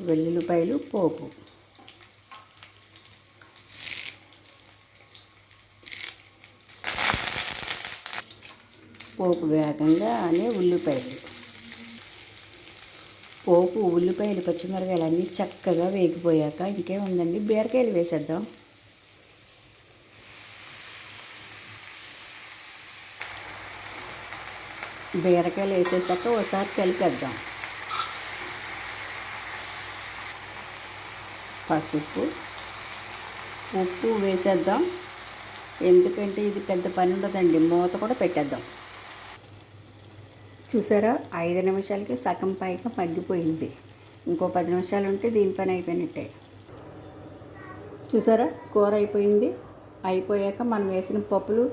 వెల్లుల్లిపాయలు పోపు. పోపు వేగంగా అనే ఉల్లిపాయలు. పోపు ఉల్లిపాయలు పచ్చిమిరకాయలు అన్నీ చక్కగా వేగిపోయాక ఇంకేముందండి బీరకాయలు వేసేద్దాం. బీరకాయలు వేసేసాక ఒకసారి కలిపేద్దాం. పసుపు. ఉప్పు వేసేద్దాం. ఎందుకంటే ఇది పెద్ద పని ఉండదండి. మూత కూడా పెట్టేద్దాం. చూసారా? ఐదు నిమిషాలకి సగం పైగా మగ్గిపోయింది. ఇంకో పది నిమిషాలు ఉంటే దీని పని అయిపోయినట్టే. చూసారా? కూర అయిపోయింది. అయిపోయాక మనం వేసిన పప్పులు